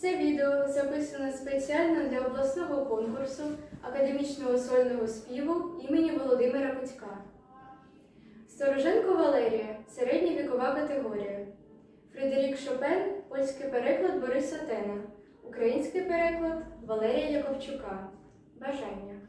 Це відео записано спеціально для обласного конкурсу академічного сольного співу імені Володимира Куцька. Стороженко Валерія середня вікова категорія. Фредерік Шопен польський переклад Бориса Тена. Український переклад Валерія Яковчука. Бажання.